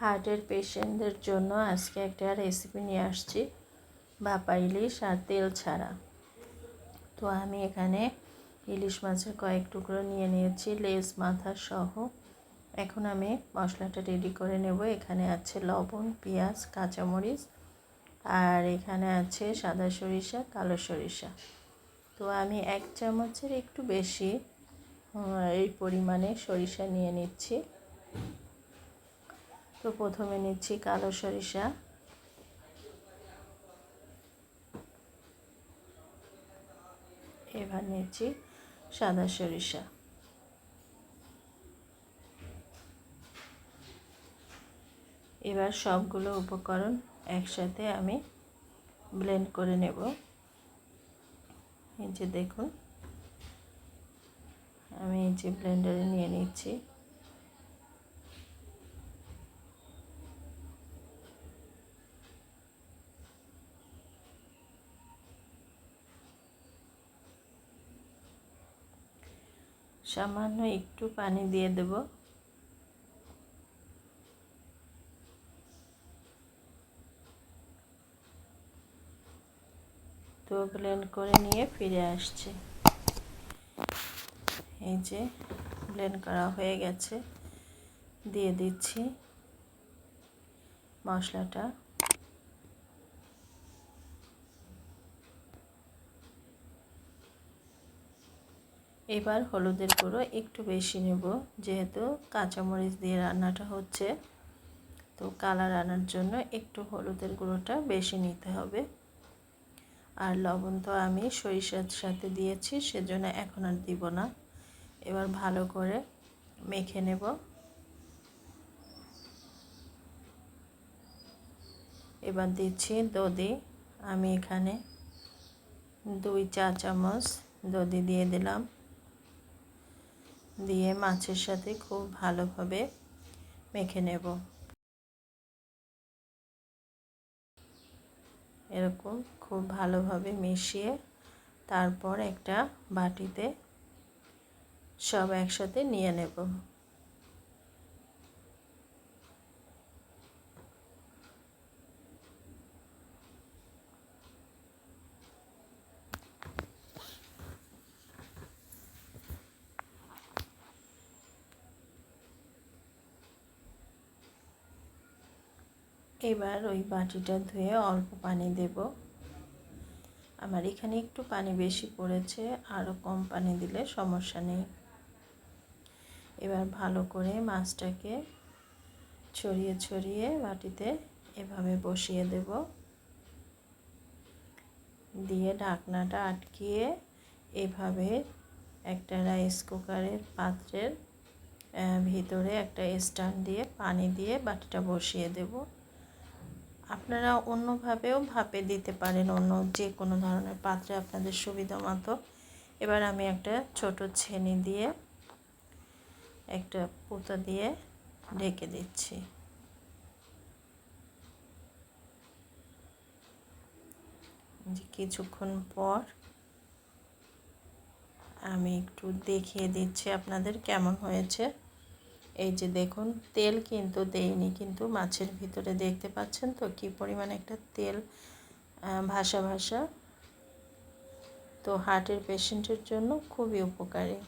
হার্টের পেশেন্টদের জন্য আজকে একটা রেসিপি নিয়ে আসছি, ভাপা ইলিশ আর তেল ছাড়া। তো আমি এখানে ইলিশ মাছের কয়েক টুকরো নিয়ে নিয়েছি, লেজ, মাথা সহ। এখন আমি মশলাটা রেডি করে নেব। এখানে আছে লবণ, পেঁয়াজ, কাঁচামরিচ আর এখানে আছে সাদা সরিষা, কালো সরিষা। তো আমি এক চামচের একটু বেশি এই পরিমাণে সরিষা নিয়ে নিচ্ছি। তো প্রথমে নিচ্ছি কালো সরিষা। এবার নিচ্ছি সাদা সরিষা। এবার সবগুলো উপকরণ একসাথে আমি ব্লেন্ড করে নেব। এই যে দেখুন, আমি এই যে ব্লেন্ডারে নিয়ে নিচ্ছি। সামান্য একটু পানি দিয়ে দেব। তো ব্লেন্ড করে নিয়ে ফিরে আসছে। এই যে ব্লেন্ড করা হয়ে গেছে। দিয়ে দিচ্ছি মশলাটা। এবার হলুদের গুঁড়ো একটু বেশি নেব, যেহেতু কাঁচামরিচ দিয়ে রান্নাটা হচ্ছে। তো কালার আনার জন্য একটু হলুদের গুঁড়োটা বেশি নিতে হবে। আর লবণ তো আমি সরিষার সাথে দিয়েছি, সেজন্য এখন আর দিব না। এবার ভালো করে মেখে নেব। এবার দিচ্ছি দধি। আমি এখানে দুই চা চামচ দধি দিয়ে দিলাম। দিয়ে মাছের সাথে খুব ভালোভাবে মেখে নেব। এরকম খুব ভালোভাবে মিশিয়ে তারপর একটা বাটিতে সব একসাথে নিয়ে নেব। এবার ওই বাটিটা ধুয়ে অল্প পানি দেব। আমার এখানে একটু পানি বেশি পড়েছে আরও কম পানি দিলে সমস্যা নেই। এবার ভালো করে মাছটাকে ছড়িয়ে ছড়িয়ে বাটিতে এভাবে বসিয়ে দেব। দিয়ে ঢাকনাটা আটকিয়ে এভাবে একটা রাইস কুকারের পাত্রের ভিতরে একটা স্ট্যান্ড দিয়ে পানি দিয়ে বাটিটা বসিয়ে দেবো। আপনারা অন্যভাবেও ভাপে দিতে পারেন অন্য যে কোনো ধরনের পাত্রে আপনাদের সুবিধা মতো। এবার আমি একটা ছোট ছেনি দিয়ে একটা পুঁতা দিয়ে ঢেকে দিচ্ছি। কিছুক্ষণ পর আমি একটু দেখিয়ে দিচ্ছি আপনাদের কেমন হয়েছে। এই যে দেখুন, তেল কিন্তু দেয়নি কিন্তু মাছের ভিতরে দেখতে পাচ্ছেন তো কি পরিমাণ একটা তেল ভাসা ভাসা। তো হার্টের পেশেন্টের জন্য খুবই উপকারী।